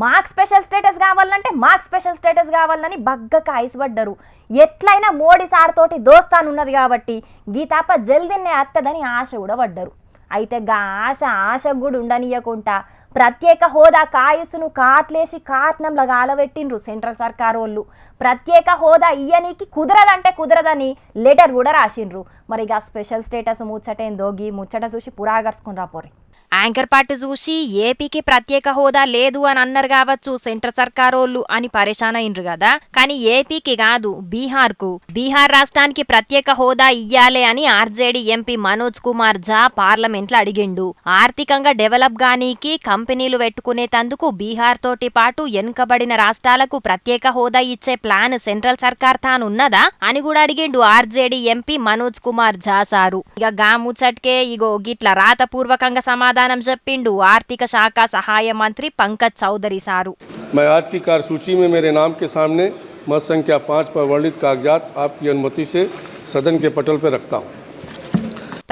మాకు special status కావాలంటే మాకు స్పెషల్ స్టేటస్ కావాలని బగ్గక ఐసుపడ్డరు. ఎట్లయినా మోడీ సార్ తోటి దోస్తానున్నది కాబట్టి గీ తప్ప జల్దిన్నే అత్తదని ఆశ కూడా పడ్డరు. అయితే గా ఆశ ఆశ కూడా ఉండనీయకుండా ప్రత్యేక హోదా కాయసును కాట్లేసి కాట్నంలో గాలబెట్టిండ్రు సెంట్రల్ సర్కార్ వాళ్ళు. ప్రత్యేక హోదా ఇయ్యనీకి కుదరదంటే కుదరదని లెటర్ కూడా రాసిండ్రు. మరి ఇక స్పెషల్ స్టేటస్ ముచ్చటేందో గీ ముచ్చట చూసి పురాగర్చుకుని రాపోరి యాంకర్ పార్టీ చూసి ఏపీకి ప్రత్యేక హోదా లేదు అని అన్నారు కావచ్చు సెంట్రల్ సర్కారోళ్ళు అని పరేషాన్ అయిండ్రు కదా. కానీ ఏపీకి కాదు బీహార్కు బీహార్ రాష్ట్రానికి ప్రత్యేక హోదా ఇయ్యాలే అని ఆర్జేడీ ఎంపీ మనోజ్ కుమార్ ఝా పార్లమెంట్లో అడిగిండు. ఆర్థికంగా డెవలప్ గానీకి కంపెనీలు పెట్టుకునేతందుకు బీహార్ తోటి పాటు వెనుకబడిన రాష్ట్రాలకు ప్రత్యేక హోదా ఇచ్చే ప్లాన్ సెంట్రల్ సర్కార్ తానున్నదా అని కూడా అడిగిండు RJD MP Manoj Kumar Jha sir ఇక గా ముచ్చట్కే ఇగో గిట్ల రాతపూర్వకంగా సమాధానం చెప్పిండు ఆర్థిక శాఖ సహాయ మంత్రి పంకజ్ చౌదరి సారు मैं आज की कार्यसूची में मेरे नाम के सामने मत संख्या पाँच पर वर्णित कागजात आपकी अनुमति से सदन के पटल पर रखता हूँ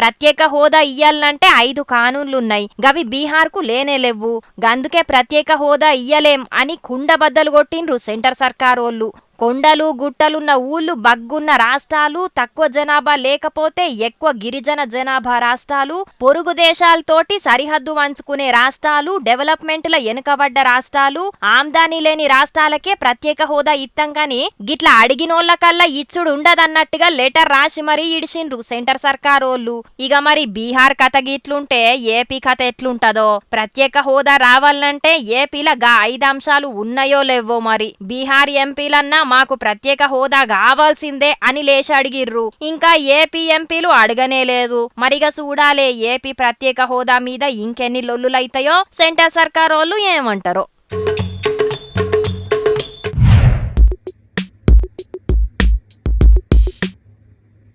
ప్రత్యేక హోదా ఇయ్యాలంటే ఐదు కానూన్లున్నాయి. గవి బీహార్కు లేనే లేవు గందుకే ప్రత్యేక హోదా ఇయ్యలేం అని కుండబద్దలు కొట్టిండ్రు సెంటర్ సర్కారోళ్ళు. కొండలు గుట్టలున్న ఊళ్ళు బగ్గున్న రాష్ట్రాలు తక్కువ జనాభా లేకపోతే ఎక్కువ గిరిజన జనాభా రాష్ట్రాలు పొరుగు దేశాలతోటి సరిహద్దు వంచుకునే రాష్ట్రాలు డెవలప్మెంట్ల వెనుకబడ్డ రాష్ట్రాలు ఆమ్దానీ లేని రాష్ట్రాలకే ప్రత్యేక హోదా ఇత్తం కానీ గిట్లా అడిగినోళ్ళకల్లా ఇచ్చుడు ఉండదన్నట్టుగా లెటర్ రాసి మరీ ఇడిచిండ్రు సెంటర్ సర్కారోళ్ళు. ఇక మరి బీహార్ కథ గిట్లుంటే ఏపీ కథ ఎట్లుంటదో? ప్రత్యేక హోదా రావాలంటే ఏపీల గా ఐదు అంశాలు ఉన్నాయో లేవో మరి? బీహార్ ఎంపీలన్నా మాకు ప్రత్యేక హోదా కావాల్సిందే అని లేచి అడిగిర్రు. ఇంకా ఏపీ ఎంపీలు అడగనే లేదు. మరిగ చూడాలే ఏపీ ప్రత్యేక హోదా మీద ఇంకెన్ని లొల్లులైతాయో సెంటర్ సర్కారోళ్ళు ఏమంటారో.